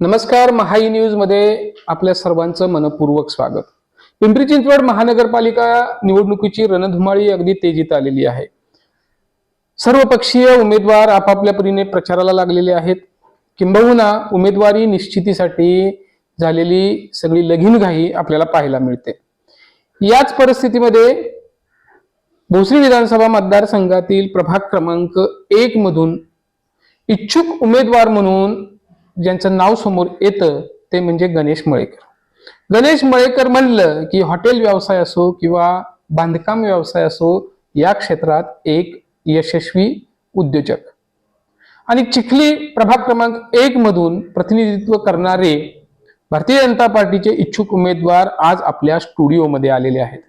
नमस्कार महाई न्यूजमध्ये आपल्या सर्वांचं मनपूर्वक स्वागत. पिंपरी चिंचवड महानगरपालिका निवडणुकीची रणधुमाळी अगदी तेजीत आलेली आहे. सर्व पक्षीय उमेदवार आपापल्या परीने प्रचाराला लागलेले आहेत. किंबहुना उमेदवारी निश्चितीसाठी झालेली सगळी लगीनघाई आपल्याला पाहायला मिळते. याच परिस्थितीमध्ये भोसरी विधानसभा मतदारसंघातील प्रभाग क्रमांक एक मधून इच्छुक उमेदवार म्हणून ज्यांचं नाव समोर येतं ते म्हणजे गणेश मळेकर. गणेश मळेकर म्हणलं की हॉटेल व्यवसाय असो किंवा बांधकाम व्यवसाय असो या क्षेत्रात एक यशस्वी उद्योजक. आणि चिखली प्रभाग क्रमांक एक मधून प्रतिनिधित्व करणारे भारतीय जनता पार्टीचे इच्छुक उमेदवार आज आपल्या स्टुडिओमध्ये आलेले आहेत.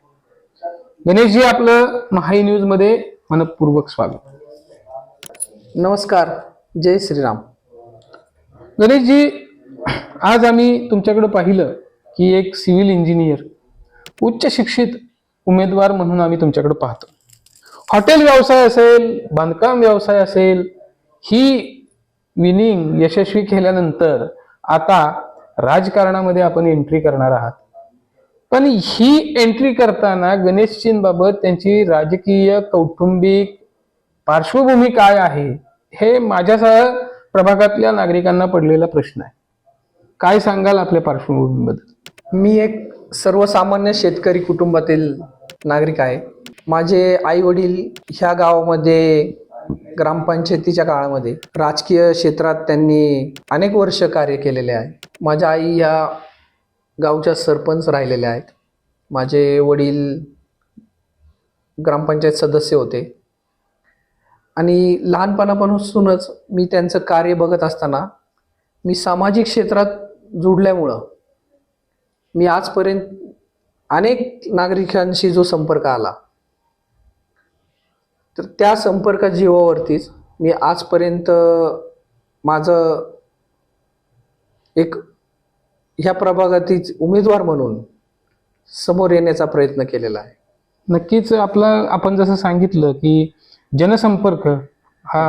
गणेशजी आपलं महाई न्यूजमध्ये मनपूर्वक स्वागत. नमस्कार. जय श्रीराम. गणेशजी आज आम्ही तुमच्याकडे पाहिलं की एक सिव्हिल इंजिनियर उच्च शिक्षित उमेदवार म्हणून आम्ही तुमच्याकडे पाहतो. हॉटेल व्यवसाय असेल बांधकाम व्यवसाय असेल ही विनिंग यशस्वी केल्यानंतर आता राजकारणामध्ये आपण एंट्री करणार आहात. पण ही एंट्री करताना गणेशजींबाबत त्यांची राजकीय कौटुंबिक पार्श्वभूमी काय आहे हे माझ्यासह प्रभागातल्या नागरिकांना पडलेला प्रश्न आहे. काय सांगाल आपल्या पार्श्वभूमीबद्दल? मी एक सर्वसामान्य शेतकरी कुटुंबातील नागरिक आहे. माझे आई वडील ह्या गावामध्ये ग्रामपंचायतीच्या काळामध्ये राजकीय क्षेत्रात त्यांनी अनेक वर्ष कार्य केलेले आहे. माझ्या आई ह्या गावच्या सरपंच राहिलेल्या आहेत. माझे वडील ग्रामपंचायत सदस्य होते. आणि लहानपणापासूनच मी त्यांचं कार्य बघत असताना मी सामाजिक क्षेत्रात जुडल्यामुळं मी आजपर्यंत अनेक नागरिकांशी जो संपर्क आला तर त्या संपर्क जीवावरतीच मी आजपर्यंत माझं एक ह्या प्रभागातील उमेदवार म्हणून समोर येण्याचा प्रयत्न केलेला आहे. नक्कीच आपला आपण जसं सांगितलं की जनसंपर्क हा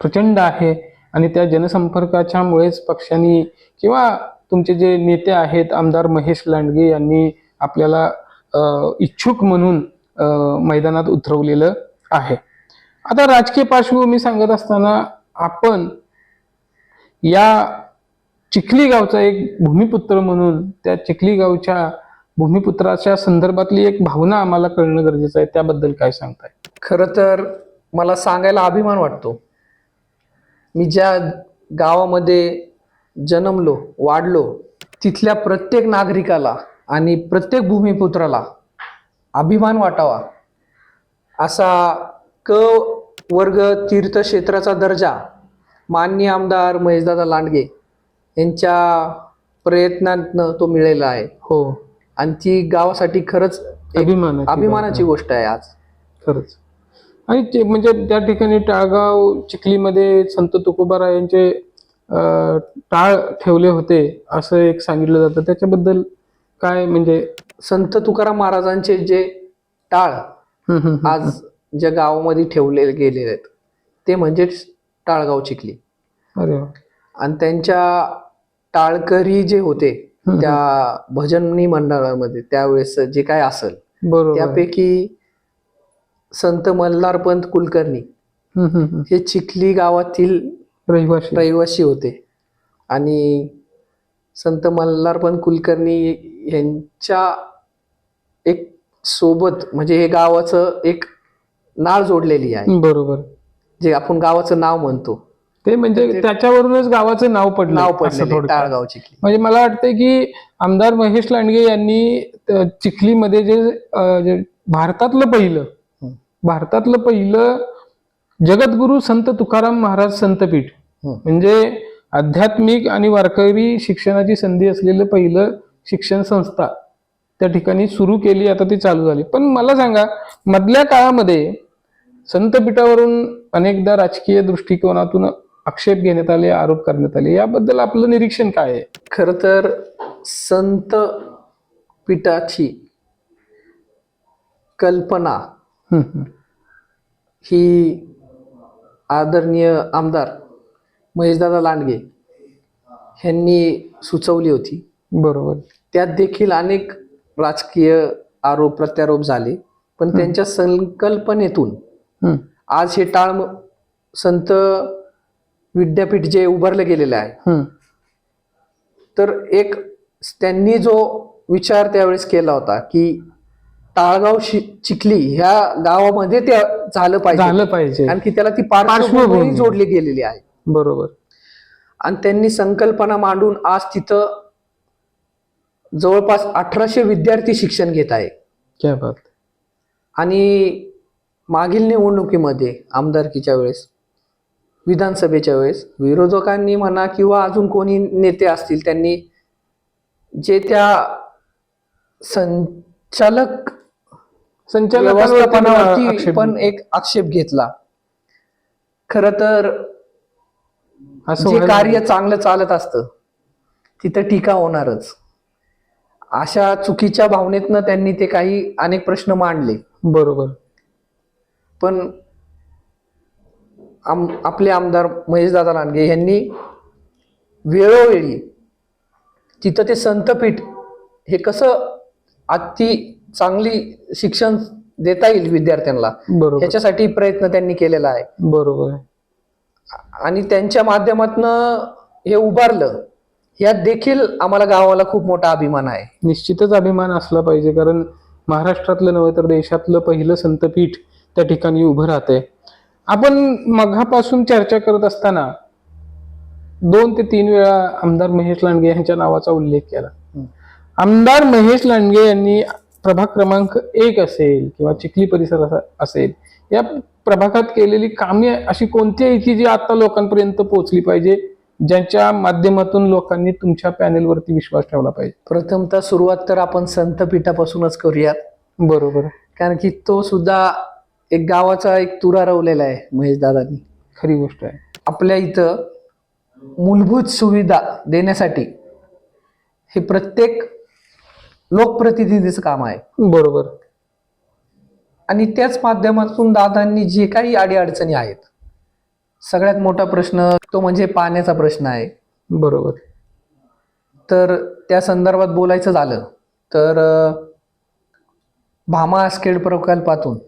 प्रचंड आहे आणि त्या जनसंपर्काच्यामुळेच पक्षांनी किंवा तुमचे जे नेते आहेत आमदार महेश लांडगे यांनी आपल्याला इच्छुक म्हणून मैदानात उतरवलेलं आहे. आता राजकीय पार्श्वभूमी सांगत असताना आपण या चिखली गावचा एक भूमिपुत्र म्हणून त्या चिखली गावच्या भूमिपुत्राच्या संदर्भातली एक भावना आम्हाला कळणं गरजेचं आहे त्याबद्दल काय सांगताय? खरं तर मला सांगायला अभिमान वाटतो. मी ज्या गावामध्ये जन्मलो वाढलो तिथल्या प्रत्येक नागरिकाला आणि प्रत्येक भूमिपुत्राला अभिमान वाटावा. असा क वर्ग तीर्थक्षेत्राचा दर्जा माननीय आमदार महेशदादा लांडगे यांच्या प्रयत्नातनं तो मिळालेला आहे. हो. आणि ती गावासाठी खरंच एक अभिमानाची अभिमानाची गोष्ट आहे आज खरंच आणि ते म्हणजे त्या ठिकाणी टाळगाव चिखलीमध्ये संत तुकोबारा यांचे टाळ ठेवले होते असं एक सांगितलं जातं त्याच्याबद्दल काय म्हणजे संत तुकाराम महाराजांचे जे टाळ. आज ज्या गावामध्ये ठेवले गेलेले आहेत ते म्हणजे टाळगाव चिखली अरे. आणि त्यांच्या टाळकरी जे होते. त्या भजनी मंडळामध्ये त्यावेळेस जे काय असेल त्यापैकी संत मल्हारपंत कुलकर्णी हम्म, हम्म, हम्म. हे चिखली गावातील रहिवाशी. रहिवासी होते. आणि संत मल्हारपंत कुलकर्णी यांच्या एक सोबत म्हणजे हे गावाचं एक नाळ जोडलेली आहे. बरोबर. जे आपण गावाचं नाव म्हणतो. ते म्हणजे त्याच्यावरूनच गावाचं नाव पडलं नाव. टाळगाव चिखली म्हणजे मला वाटतंय की आमदार महेश लांडगे यांनी चिखलीमध्ये जे भारतातलं पहिलं. भारतातलं पहिलं जगद्गुरु संत तुकाराम महाराज संतपीठ. म्हणजे आध्यात्मिक आणि वारकरी शिक्षणाची संधी असलेलं पहिलं शिक्षण संस्था त्या ठिकाणी सुरू केली आता ती चालू झाली पण मला सांगा मधल्या काळामध्ये संतपीठावरून अनेकदा राजकीय दृष्टिकोनातून आक्षेप घेण्यात आले आरोप करण्यात आले याबद्दल आपलं निरीक्षण काय आहे खर तर संत पीठाची कल्पना. ही आदरणीय आमदार महेशदादा लांडगे ह्यांनी सुचवली होती बरोबर त्यात देखील अनेक राजकीय आरोप प्रत्यारोप झाले पण त्यांच्या संकल्पनेतून. आज हे टाळ संत विद्यापीठ जे उभारलं गेलेलं आहे. तर एक त्यांनी जो विचार त्यावेळेस केला होता की टाळगाव शि- चिखली ह्या गावामध्ये ते झालं पाहिजे. झालं पाहिजे. की त्याला ती पार्श्वभूमी. जोडली गेलेली आहे. बरोबर. आणि त्यांनी संकल्पना मांडून आज तिथं जवळपास अठराशे विद्यार्थी शिक्षण घेत आहे. क्या बात. आणि मागील निवडणुकीमध्ये आमदारकीच्या वेळेस विधानसभेच्या वेळेस. विरोधकांनी म्हणा किंवा अजून कोणी नेते असतील त्यांनी जे त्या संचालक आक्षेप पण एक आक्षेप घेतला. खर तर असं जे कार्य चांगलं चालत असतं तिथं टीका होणारच. अशा चुकीच्या भावनेतनं त्यांनी ते काही अनेक प्रश्न मांडले. बरोबर. पण आम आपले आमदार महेशदादा लांडगे यांनी वेळोवेळी तिथं ते संतपीठ हे कसं अति चांगली शिक्षण देता येईल विद्यार्थ्यांना बरोबर. ह्याच्यासाठी प्रयत्न त्यांनी केलेला आहे. बरोबर आणि त्यांच्या माध्यमातनं हे उभारलं यात देखील आम्हाला गावाला खूप मोठा अभिमान आहे. निश्चितच अभिमान असला पाहिजे कारण महाराष्ट्रातलं नव्हे तर देशातलं पहिलं संतपीठ त्या ठिकाणी उभं राहतंय. आपण मघापासून चर्चा करत असताना दोन ते तीन वेळा आमदार महेश लांडगे यांच्या नावाचा उल्लेख केला. आमदार महेश लांडगे यांनी प्रभाग क्रमांक एक असेल किंवा चिखली परिसर असा- असेल या प्रभागात केलेली कामे अशी कोणती आहे की जी आता लोकांपर्यंत पोहोचली पाहिजे ज्यांच्या माध्यमातून लोकांनी तुमच्या पॅनेलवरती विश्वास ठेवला पाहिजे. प्रथमतः सुरुवात तर आपण संतपीठापासूनच करूयात. बरोबर. कारण की तो सुद्धा एक गावाचा एक तुरा रवलेला आहे महेशदादांनी खरी गोष्ट आहे. आपल्या इथं मूलभूत सुविधा देण्यासाठी हे प्रत्येक लोकप्रतिनिधीचं काम आहे. बरोबर. आणि त्याच माध्यमातून दादांनी जे काही अडीअडचणी आहेत सगळ्यात मोठा प्रश्न तो म्हणजे पाण्याचा प्रश्न आहे. बरोबर. तर त्या संदर्भात बोलायचं झालं तर भामा आसखेड प्रकल्पातून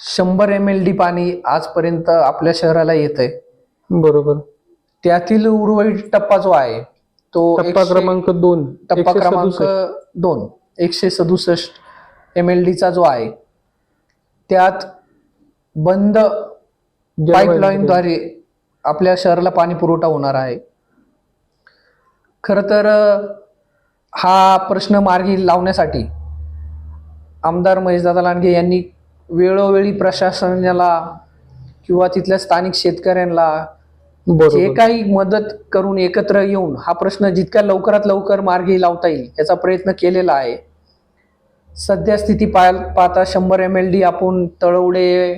शंभर एम एल डी पाणी आजपर्यंत आपल्या शहराला येत आहे बरोबर. त्यातील उर्वरित टप्पा जो आहे तो टप्पा क्रमांक दोन. टप्पा एकशे क्रमांक. दोन. एकशे सदुसष्ट एम एल डीचा जो आहे त्यात बंद पाईपलाईनद्वारे आपल्या शहराला पाणी पुरवठा होणार आहे. खरं तर हा प्रश्न मार्गी लावण्यासाठी आमदार महेशदादा लांडगे यांनी वेळोवेळी प्रशासनाला किंवा तिथल्या स्थानिक शेतकऱ्यांना जे काही मदत करून एकत्र येऊन हा प्रश्न जितक्या लवकरात लवकर मार्गी लावता येईल याचा प्रयत्न केलेला आहे. सध्या स्थिती पाय पाहता शंभर एम एल डी आपण तळवडे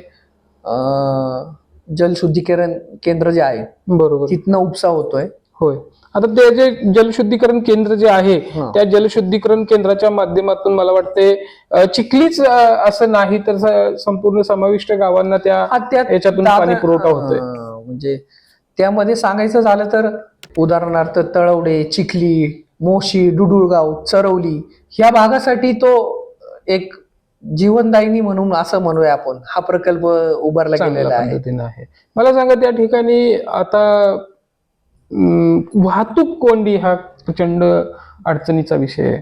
जलशुद्धीकरण केंद्र जे आहे बरोबर. तिथनं उपसा होतोय. होय. आता ते जे जलशुद्धीकरण केंद्र जे आहे. त्या जलशुद्धीकरण केंद्राच्या माध्यमातून मला वाटते चिखलीच असं नाही तर संपूर्ण समाविष्ट गावांना त्या याच्यातून पाणी पुरवठा होतोय. म्हणजे त्यामध्ये सांगायचं झालं तर उदाहरणार्थ तळवडे चिखली मोशी डुडुळगाव चरवली ह्या भागासाठी तो एक जीवनदायिनी म्हणून असं म्हणूया आपण. हा प्रकल्प उभारला गेलेला आहे. मला सांगा त्या ठिकाणी आता वाहतूक कोंडी हा प्रचंड अडचणीचा विषय आहे.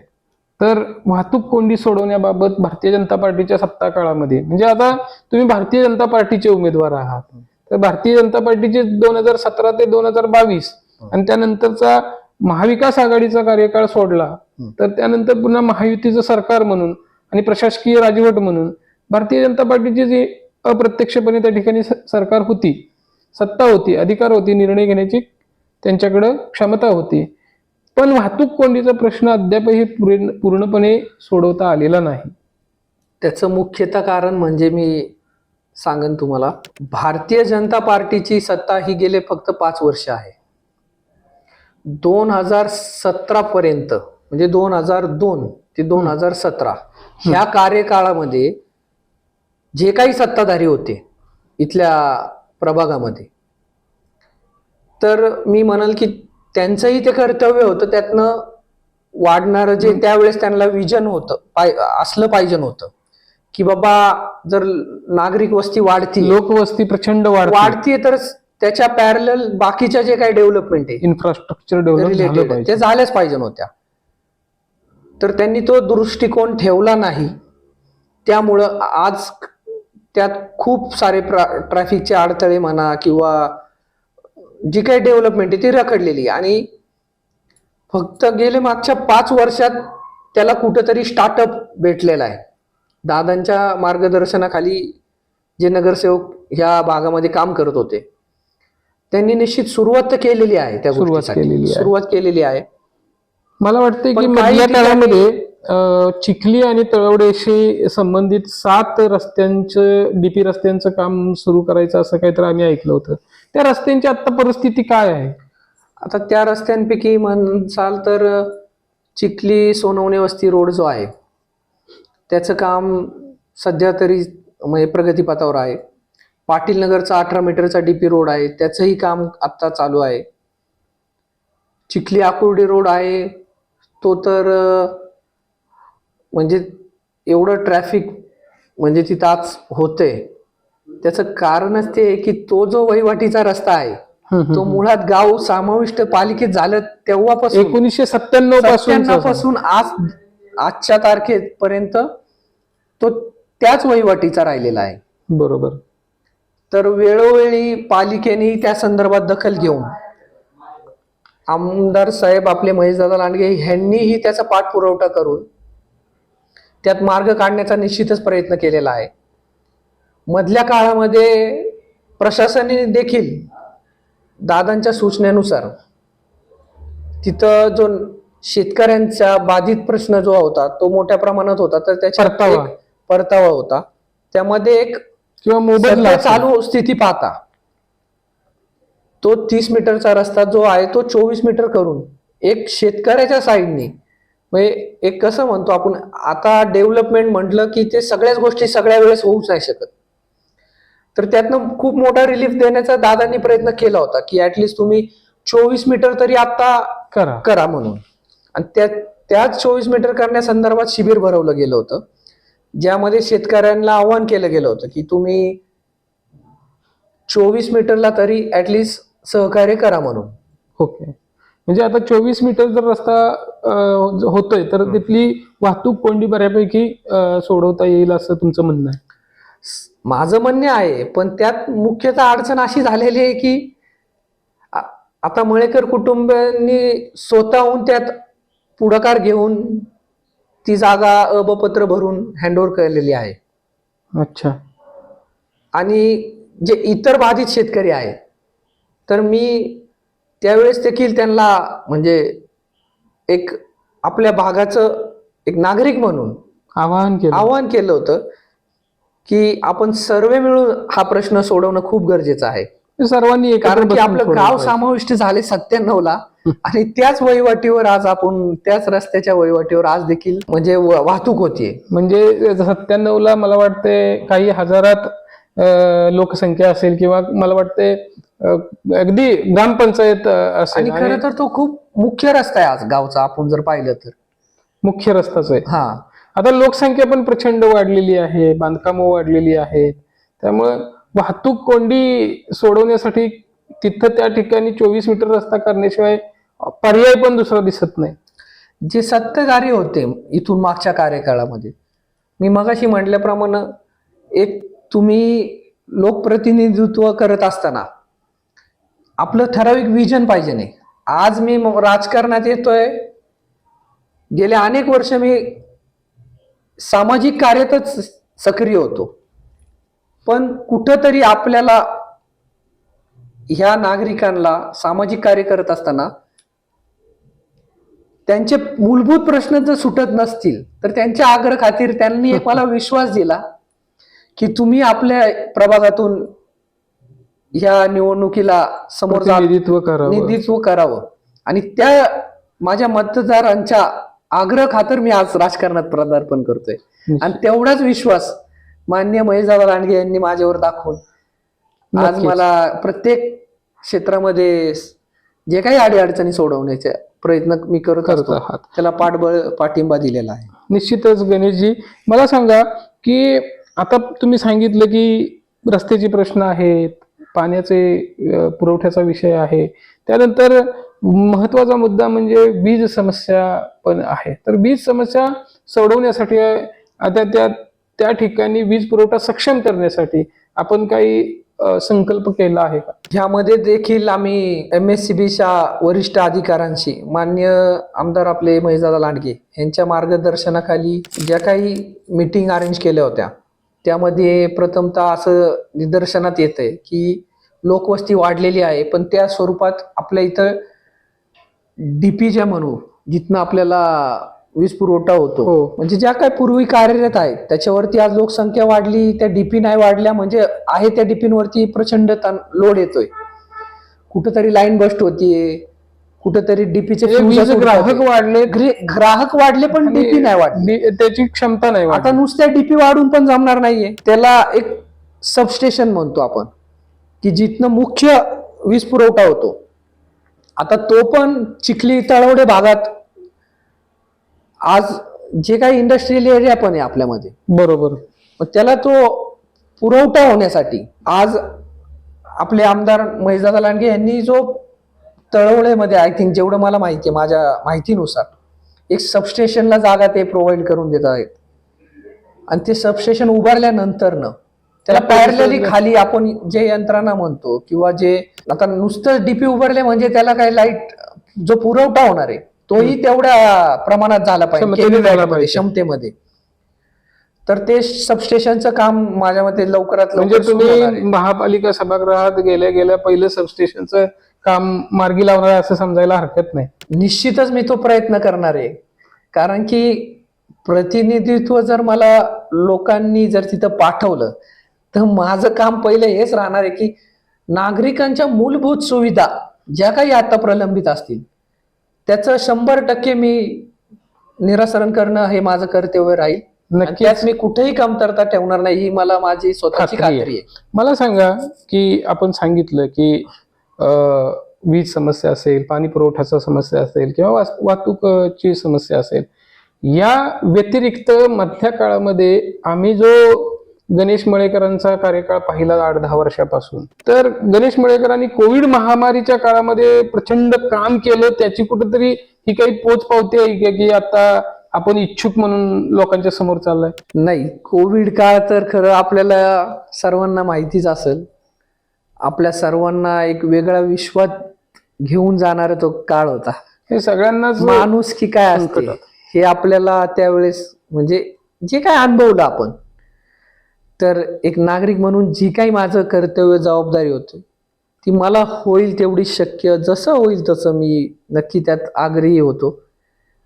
तर वाहतूक कोंडी सोडवण्याबाबत भारतीय जनता पार्टीच्या सत्ता काळामध्ये म्हणजे आता तुम्ही भारतीय जनता पार्टीचे उमेदवार आहात. तर भारतीय जनता पार्टीचे दोन हजार सतरा ते दोन हजार बावीस आणि त्यानंतरचा महाविकास आघाडीचा कार्यकाळ सोडला तर त्यानंतर पुन्हा महायुतीचं सरकार म्हणून आणि प्रशासकीय राजवट म्हणून भारतीय जनता पार्टीची जी अप्रत्यक्षपणे त्या ठिकाणी सरकार होती सत्ता होती अधिकार होती निर्णय घेण्याची त्यांच्याकडं क्षमता होती. पण वाहतूक कोंडीचा प्रश्न अद्यापही पूर्ण- पूर्णपणे सोडवता आलेला नाही. त्याचं मुख्यतः कारण म्हणजे मी सांगन तुम्हाला भारतीय जनता पार्टीची सत्ता ही गेले फक्त पाच वर्ष आहे. दोन हजार सतरा पर्यंत म्हणजे दोन हजार दोन ते दोन हजार सतरा ह्या कार्यकाळामध्ये जे काही सत्ताधारी होते इथल्या प्रभागामध्ये तर मी म्हणाल की त्यांचंही ते कर्तव्य होतं त्यातनं वाढणारं जे त्यावेळेस त्यांना विजन होतं पाय असलं पाहिजे होतं की बाबा जर नागरिक वस्ती वाढती लोकवस्ती प्रचंड वाढ वाढतीये तर त्याच्या पॅरल बाकीच्या जे काही डेव्हलपमेंट आहे इन्फ्रास्ट्रक्चर डेव्हलप ते झाल्याच पाहिजे नव्हत्या. तर त्यांनी तो दृष्टिकोन ठेवला नाही. त्यामुळं आज त्यात खूप सारे ट्रॅफिकचे अडथळे म्हणा किंवा जी काही डेव्हलपमेंट आहे ती रखडलेली. आणि फक्त गेले मागच्या पाच वर्षात त्याला कुठंतरी स्टार्टअप भेटलेला आहे दादांच्या मार्गदर्शनाखाली जे नगरसेवक ह्या भागामध्ये काम करत होते त्यांनी निश्चित सुरुवात केलेली आहे त्या सुरुवात. केलेली आहे. मला वाटतं की मधल्या काळामध्ये अं, चिखली आणि तळवडेशी संबंधित सात रस्त्यांचं डीपी रस्त्यांचं काम सुरू करायचं असं काहीतरी आम्ही ऐकलं होतं. त्या रस्त्यांची आता परिस्थिती काय आहे? आता त्या रस्त्यांपैकी म्हणसाल तर चिखली सोनवणे वस्ती रोड जो आहे त्याचं काम सध्या तरी म्हणजे प्रगतीपथावर आहे. पाटील नगरचा अठरा मीटरचा डीपी रोड आहे त्याचंही काम आत्ता चालू आहे. चिखली आकुर्डी रोड आहे तो तर म्हणजे एवढं ट्रॅफिक म्हणजे तिथं आज होतंय. त्याचं कारणच ते आहे की तो जो वहिवाटीचा रस्ता आहे तो. मुळात गाव समाविष्ट पालिकेत झालं तेव्हापासून. एकोणीसशे सत्त्याण्णवपासून पासून आज आजच्या तारखेपर्यंत तो त्याच वहिवाटीचा राहिलेला आहे. बरोबर. तर वेळोवेळी पालिकेने त्या संदर्भात दखल घेऊन आमदार साहेब आपले महेशदादा लांडगे यांनीही त्याचा पाठपुरवठा करून त्यात मार्ग काढण्याचा निश्चितच प्रयत्न केलेला आहे मधल्या काळामध्ये प्रशासनाने देखील दादांच्या सूचनेनुसार तिथं जो शेतकऱ्यांचा बाधित प्रश्न जो होता तो मोठ्या प्रमाणात होता तर त्याच्यात परतावा. होता त्यामध्ये एक किंवा असेल. चालू स्थिती पाहता तो तीस मीटरचा रस्ता जो आहे तो चोवीस मीटर करून एक शेतकऱ्याच्या साईडने. म्हणजे एक कसं म्हणतो आपण आता डेव्हलपमेंट म्हटलं की ते सगळ्याच गोष्टी सगळ्या वेळेस होऊच नाही शकत. तर त्यातनं खूप मोठा रिलीफ देण्याचा दादांनी प्रयत्न केला होता की ऍटलिस्ट तुम्ही चोवीस मीटर तरी आता करा. करा म्हणून. आणि त्या त्याच चोवीस मीटर करण्यासंदर्भात शिबिर भरवलं गेलं होतं ज्यामध्ये शेतकऱ्यांना आव्हान केलं गेलं होतं की तुम्ही चोवीस मीटरला तरी ऍटलिस्ट सहकार्य करा म्हणून. ओके. म्हणजे आता चोवीस मीटर जर रस्ता होतोय तर तिथली वाहतूक कोंडी बऱ्यापैकी सोडवता येईल असं तुमचं म्हणणं आहे? माझं म्हणणे आहे पण त्यात मुख्यतः अडचण अशी झालेली आहे की आता मळेकर कुटुंबियांनी स्वतःहून त्यात पुढाकार घेऊन ती जागा अबपत्र भरून हँडओव्हर केलेली आहे. अच्छा. आणि जे इतर बाधित शेतकरी आहेत तर मी त्यावेळेस देखील त्यांना म्हणजे एक आपल्या भागाचं एक नागरिक म्हणून आवाहन केलं. आवाहन केलं होतं की आपण सर्व मिळून हा प्रश्न सोडवणं खूप गरजेचं आहे. सर्वांनी कारण की आपलं गाव. समाविष्ट झाले सत्त्याण्णव ला आणि त्याच वहिवाटीवर आज आपण त्याच रस्त्याच्या वहिवाटीवर आज देखील म्हणजे वाहतूक होतीये. म्हणजे सत्त्याण्णव ला मला वाटते काही हजारात लोकसंख्या असेल किंवा मला वाटते अगदी ग्रामपंचायत असेल. आणि खरं तर तो खूप मुख्य रस्ता आहे आज गावचा आपण जर पाहिलं तर. मुख्य रस्ताच आहे. हा. आता लोकसंख्या पण प्रचंड वाढलेली आहे बांधकामं वाढलेली आहेत. त्यामुळं वाहतूक कोंडी सोडवण्यासाठी तिथं त्या ठिकाणी चोवीस मीटर रस्ता करण्याशिवाय पर्याय पण दुसरा दिसत नाही. जे सत्य कार्य होते इथून मागच्या कार्यकाळामध्ये मी मगाशी म्हटल्याप्रमाणे एक तुम्ही लोकप्रतिनिधित्व करत असताना आपलं ठराविक विजन पाहिजे नाही. आज मी राजकारणात येतोय. गेले अनेक वर्ष मी सामाजिक कार्यातच सक्रिय होतो. पण कुठंतरी आपल्याला ह्या नागरिकांना सामाजिक कार्य करत असताना त्यांचे मूलभूत प्रश्न जर सुटत नसतील तर त्यांच्या आग्रह खातीर त्यांनी एक मला विश्वास दिला की तुम्ही आपल्या प्रभागातून ह्या निवडणुकीला समोर निधीत्व करावं. आणि त्या माझ्या मतदारांच्या आग्रह खातर मी आज राजकारणात पदार्पण करतोय. आणि तेवढाच विश्वास मान्य महेशदादा लांडगे यांनी माझ्यावर दाखवून आज. मला प्रत्येक क्षेत्रामध्ये जे काही अडीअडचणी सोडवण्याचे प्रयत्न मी करत करत असतो त्याला पाठबळ पाठिंबा दिलेला आहे. निश्चितच गणेशजी मला सांगा की आता तुम्ही सांगितलं की रस्त्याचे प्रश्न आहेत पाण्याचे पुरवठ्याचा विषय आहे. त्यानंतर महत्त्वाचा मुद्दा म्हणजे वीज समस्या पण आहे. तर वीज समस्या सोडवण्यासाठी आता त्या त्या ठिकाणी वीज पुरवठा सक्षम करण्यासाठी आपण काही संकल्प केला आहे का? ह्यामध्ये देखील आम्ही एम एस सी बीच्या वरिष्ठ अधिकाऱ्यांशी मान्य आमदार आपले महेशदादा लांडगे यांच्या मार्गदर्शनाखाली ज्या काही मीटिंग अरेंज केल्या होत्या त्यामध्ये प्रथमतः असं निदर्शनात येत आहे की लोकवस्ती वाढलेली आहे पण त्या स्वरूपात आपल्या इथं डीपी ज्या म्हणू जिथनं आपल्याला वीज पुरवठा होतो. हो. म्हणजे ज्या काही पूर्वी कार्यरत आहेत त्याच्यावरती आज लोकसंख्या वाढली त्या डीपी नाही वाढल्या म्हणजे आहे त्या डीपींवरती प्रचंड लोड येतोय. कुठंतरी लाईन बस्ट होतीये. कुठंतरी डीपीचे ग्राहक वाढले. ग्राहक वाढले पण डीपी नाही वाढली. त्याची क्षमता नाही आता. नुसत्या डीपी वाढून पण जमणार नाहीये. त्याला एक सबस्टेशन म्हणतो आपण की जिथनं मुख्य वीज पुरवठा होतो. आता तो पण चिखली तळवडे भागात. आज जे काही इंडस्ट्रियल एरिया पण आहे आपल्यामध्ये. बरोबर. त्याला तो पुरवठा होण्यासाठी आज आपले आमदार महेशदादा लांडगे यांनी जो तळवळेमध्ये आय थिंक जेवढं मला माहिती आहे माझ्या माहितीनुसार एक सबस्टेशनला जागा ते प्रोव्हाइड करून देत आहेत आणि ते सबस्टेशन उभारल्यानंतरनं त्याला पॅरलली खाली आपण जे यंत्रणा म्हणतो किंवा जे आता नुसतं डीपी उभारले म्हणजे त्याला काही लाइट जो पुरवठा होणार आहे तोही तेवढ्या प्रमाणात झाला पाहिजे. क्षमतेमध्ये तर ते सबस्टेशनचं काम माझ्या मते लवकरात म्हणजे लवकर आहे. तुम्ही महापालिका सभागृहात गेल्या गेल्या पहिलं सबस्टेशनचं काम मार्गी लावणार आहे असं समजायला हरकत नाही. निश्चितच मी तो प्रयत्न करणार आहे. कारण की प्रतिनिधित्व जर मला लोकांनी जर तिथं पाठवलं तर माझं काम पहिलं हेच राहणार आहे की नागरिकांच्या मूलभूत सुविधा ज्या काही आता प्रलंबित असतील त्याचं शंभर टक्के मी निरासरण करणं हे माझं कर्तव्य राहील. नक्कीच. मी कुठेही कमतरता ठेवणार नाही ही मला माझी स्वतःची खात्री आहे. मला सांगा की आपण सांगितलं की वीज समस्या असेल पाणी पुरवठ्याचा समस्या असेल किंवा वाहतूकची समस्या असेल या व्यतिरिक्त मध्य काळामध्ये आम्ही जो गणेश मळेकरांचा कार्यकाळ पाहिला आठ दहा वर्षापासून तर गणेश मळेकरांनी कोविड महामारीच्या काळामध्ये प्रचंड काम केलं त्याची कुठेतरी ही काही पोच पावती आहे की आता आपण इच्छुक म्हणून लोकांच्या समोर चाललाय? नाही कोविड काळ तर खरं आपल्याला सर्वांना माहितीच असेल. आपल्या सर्वांना एक वेगळ्या विश्वात घेऊन जाणारा तो काळ होता. हे सगळ्यांनाच माणूस की काय असते. हे आपल्याला त्यावेळेस म्हणजे जे काय अनुभवलं आपण. तर एक नागरिक म्हणून जी काही माझं कर्तव्य जबाबदारी होती ती मला होईल तेवढी शक्य जसं होईल तसं मी नक्की त्यात आग्रही होतो.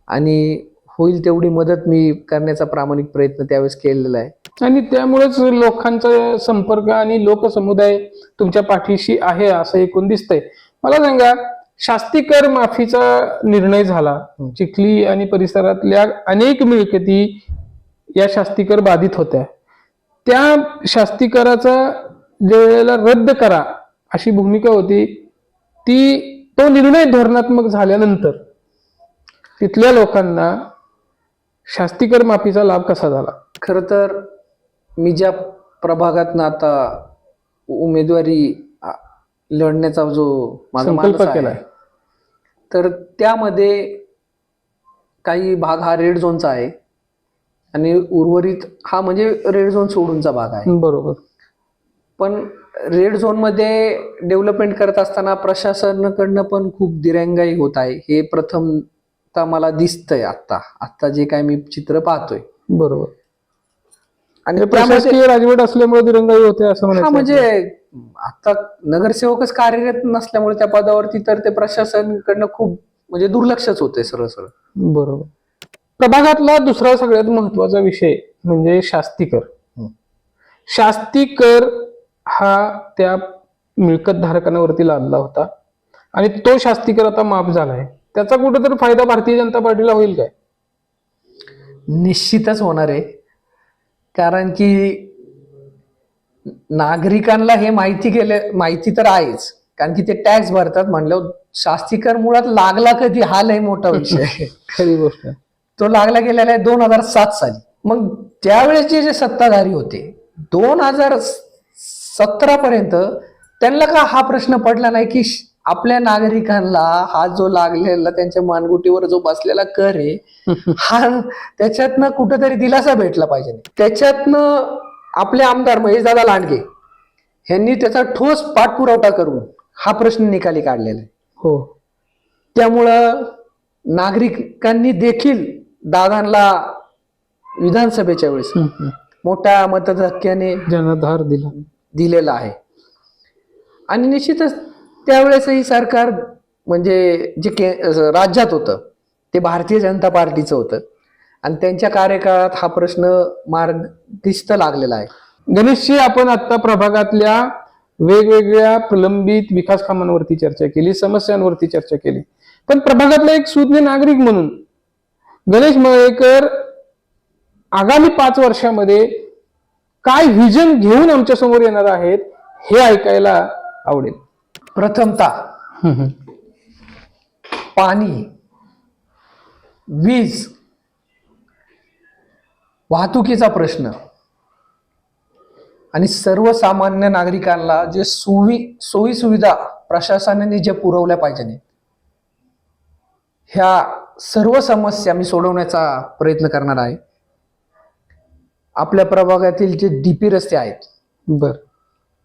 आणि होईल तेवढी मदत मी करण्याचा प्रामाणिक प्रयत्न त्यावेळेस केलेला आहे. आणि त्यामुळेच लोकांचा संपर्क आणि लोकसमुदाय तुमच्या पाठीशी आहे असं एकूण दिसतंय. मला सांगा शास्ती कर माफीचा निर्णय झाला. चिखली आणि परिसरातल्या अनेक मिळकती या शास्तीकर बाधित होत्या. त्या शास्तीकराचा ज्या वेळेला रद्द करा अशी भूमिका होती. ती तो निर्णय धोरणात्मक झाल्यानंतर तिथल्या लोकांना शास्तीकर माफीचा लाभ कसा झाला? खर तर मी ज्या प्रभागातनं आता उमेदवारी लढण्याचा जो माझा संकल्प मानस आहे. तर त्यामध्ये काही भाग हा रेड झोनचा आहे आणि उर्वरित हा म्हणजे रेड झोन सोडूनचा भाग आहे. बरोबर. पण रेड झोनमध्ये डेव्हलपमेंट करत असताना प्रशासनाकडनं पण खूप दिरंगाई होत आहे. हे प्रथमता मला दिसतंय आता आता जे काय मी चित्र पाहतोय. बरोबर. आणि त्यामध्ये- प्रशासकीय राजवट असल्यामुळे दिरंगाई होते असं हा म्हणायचं म्हणजे आता नगरसेवकच कार्यरत नसल्यामुळे त्या पदावरती तर ते प्रशासनकडनं खूप म्हणजे दुर्लक्षच होते सरळ सरळ. बरोबर. प्रभागातला दुसरा सगळ्यात महत्त्वाचा विषय म्हणजे शास्तीकर. शास्तीकर हा त्या मिळकत धारकांवरती लादला होता. आणि तो शास्तीकर आता माफ झालाय. त्याचा कुठेतरी फायदा भारतीय जनता पार्टीला होईल काय? निश्चितच होणार आहे. कारण की नागरिकांना हे माहिती गेले माहिती तर आहेच. कारण की ते टॅक्स भरतात म्हणलं शास्तीकर मुळात लागला कधी? हा लय मोठा विषय आहे. खरी गोष्ट. तो लागला गेलेला आहे दोन हजार सात साली. मग त्यावेळेचे जे सत्ताधारी होते दोन हजार सतरा पर्यंत त्यांना का हा प्रश्न पडला नाही की आपल्या नागरिकांना हा जो लागलेला त्यांच्या मानगुटीवर जो बसलेला कर आहे हा त्याच्यातनं कुठेतरी दिलासा भेटला पाहिजे त्याच्यातनं आपले आमदार महेशदादा लांडगे यांनी त्याचा ठोस पाठपुरावठा करून हा प्रश्न निकाली काढलेला आहे. हो. त्यामुळं नागरिकांनी देखील दादांना विधानसभेच्या वेळेस. मोठ्या मतधक्क्याने जनाधार दिला. दिलेला आहे. आणि निश्चितच त्यावेळेसही सरकार म्हणजे जे के राज्यात होतं ते भारतीय जनता पार्टीचं होतं. आणि त्यांच्या कार्यकाळात हा प्रश्न मार्गिस्त लागलेला आहे. गणेशजी आपण आता प्रभागातल्या वेगवेगळ्या प्रलंबित विकास कामांवरती चर्चा केली समस्यांवरती चर्चा केली. पण प्रभागातला एक सुज्ञ नागरिक म्हणून गणेश मळेकर आगामी पाच वर्षामध्ये काय व्हिजन घेऊन आमच्यासमोर येणार आहेत हे ऐकायला आवडेल. प्रथमतः पाणी वीज वाहतुकीचा प्रश्न. आणि सर्वसामान्य नागरिकांना जे सुवि सोयी सुविधा प्रशासनाने जे पुरवल्या पाहिजे ह्या सर्व समस्या मी सोडवण्याचा प्रयत्न करणार आहे. आपल्या प्रभागातील जे डीपी रस्ते आहेत बर.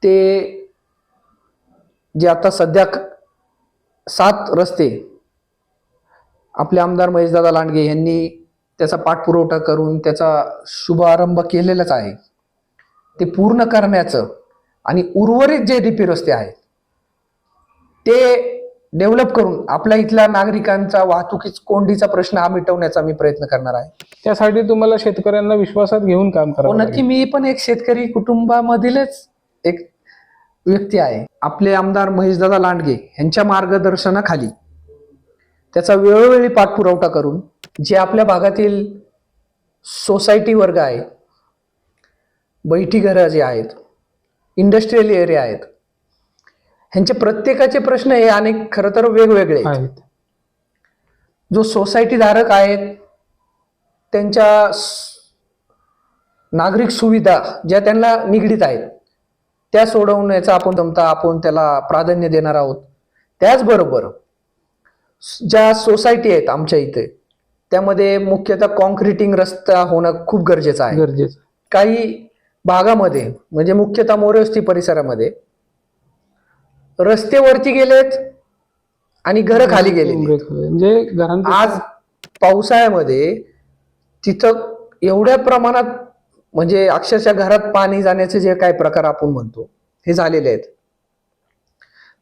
ते जे आता सध्या सात रस्ते आपले आमदार महेशदादा लांडगे यांनी त्याचा पाठपुरवठा करून त्याचा शुभारंभ केलेलाच आहे ते पूर्ण करण्याचं आणि उर्वरित जे डीपी रस्ते आहेत ते डेव्हलप करून आपल्या इथल्या नागरिकांचा वाहतुकीच कोंडीचा प्रश्न हा मिटवण्याचा मी प्रयत्न करणार आहे त्यासाठी तुम्हाला शेतकऱ्यांना विश्वासात घेऊन काम हो करावं नक्की. मी पण एक शेतकरी कुटुंबामधीलच एक व्यक्ती आहे आपले आमदार महेशदादा लांडगे यांच्या मार्गदर्शनाखाली त्याचा वेळोवेळी पाठपुरवठा करून जे आपल्या भागातील सोसायटी वर्ग आहे बैठी घरं जे आहेत इंडस्ट्रीयल एरिया आहेत ह्यांचे प्रत्येकाचे प्रश्न हे अनेक खरं तर वेगवेगळे आहेत. जो सोसायटी धारक आहेत त्यांच्या नागरिक सुविधा ज्या त्यांना निगडीत आहेत त्या सोडवण्याचा आपण जमता आपण त्याला प्राधान्य देणार आहोत. त्याचबरोबर ज्या सोसायटी आहेत आमच्या इथे त्यामध्ये मुख्यतः कॉन्क्रिटिंग रस्ता होणं खूप गरजेचं आहे. गरजेचं काही भागामध्ये म्हणजे मुख्यतः मोरेवस्ती परिसरामध्ये रस्ते वरती गेलेत आणि घरं खाली गेलेली म्हणजे आज पावसाळ्यामध्ये तिथं एवढ्या प्रमाणात म्हणजे अक्षरशः घरात पाणी जाण्याचे जे काही प्रकार आपण म्हणतो हे झालेले आहेत.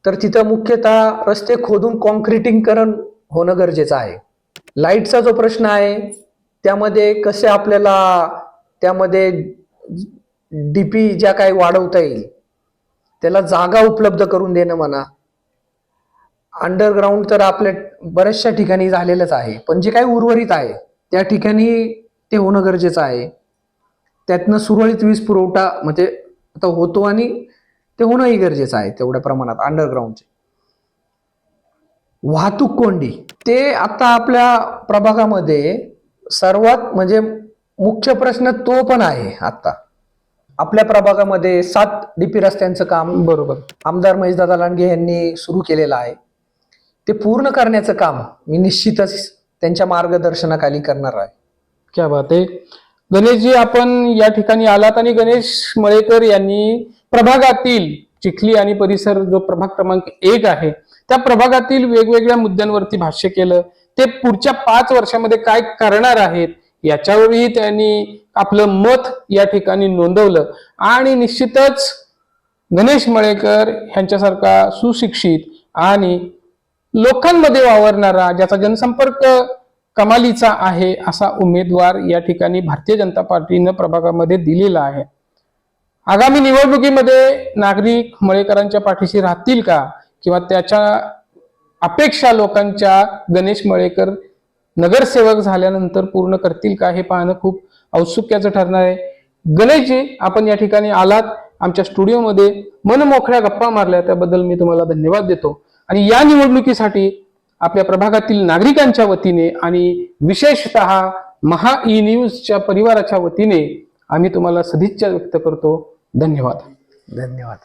तर तिथं मुख्यतः रस्ते खोदून कॉन्क्रिटिंगकरण होणं गरजेचं आहे. लाईटचा जो प्रश्न आहे त्यामध्ये कसे आपल्याला त्यामध्ये डीपी ज्या काही वाढवता येईल त्याला जागा उपलब्ध करून देणं म्हणा. अंडरग्राऊंड तर आपल्या बऱ्याचशा ठिकाणी झालेलंच आहे पण जे काही उर्वरित आहे त्या ठिकाणी ते होणं गरजेचं आहे. त्यातनं सुरळीत वीज पुरवठा म्हणजे आता होतो आणि ते होणंही गरजेचं आहे तेवढ्या प्रमाणात अंडरग्राऊंडचे वाहतूक कोंडी ते आता आपल्या प्रभागामध्ये सर्वात म्हणजे मुख्य प्रश्न तो पण आहे आता. आपल्या प्रभागामध्ये सात डीपी रस्त्यांचं काम बरोबर. आमदार महेशदादा लांडगे यांनी सुरू केलेलं आहे. ते पूर्ण करण्याचं काम मी निश्चितच त्यांच्या मार्गदर्शनाखाली करणार आहे. क्या बात आहे. गणेशजी आपण या ठिकाणी आलात आणि गणेश मळेकर यांनी प्रभागातील चिखली आणि परिसर जो प्रभाग क्रमांक एक आहे त्या प्रभागातील वेगवेगळ्या मुद्द्यांवरती भाष्य केलं. ते पुढच्या पाच वर्षामध्ये काय करणार आहेत याच्यावरही त्यांनी आपलं मत या ठिकाणी नोंदवलं. आणि निश्चितच गणेश मळेकर ह्यांच्यासारखा सुशिक्षित आणि लोकांमध्ये वावरणारा ज्याचा जनसंपर्क कमालीचा आहे असा उमेदवार या ठिकाणी भारतीय जनता पार्टीनं प्रभागामध्ये दिलेला आहे. आगामी निवडणुकीमध्ये नागरिक मळेकरांच्या पाठीशी राहतील का? किंवा त्याच्या अपेक्षा लोकांच्या गणेश मळेकर नगरसेवक झाल्यानंतर पूर्ण करतील का हे पाहणं खूप औत्सुक्याचं ठरणार आहे. गणेशजी आपण या ठिकाणी आलात. आमच्या स्टुडिओमध्ये मनमोकळ्या गप्पा मारल्या. त्याबद्दल मी तुम्हाला धन्यवाद देतो. आणि या निवडणुकीसाठी आपल्या प्रभागातील नागरिकांच्या वतीने आणि विशेषतः महा ई न्यूजच्या परिवाराच्या वतीने आम्ही तुम्हाला सदिच्छा व्यक्त करतो. धन्यवाद. धन्यवाद.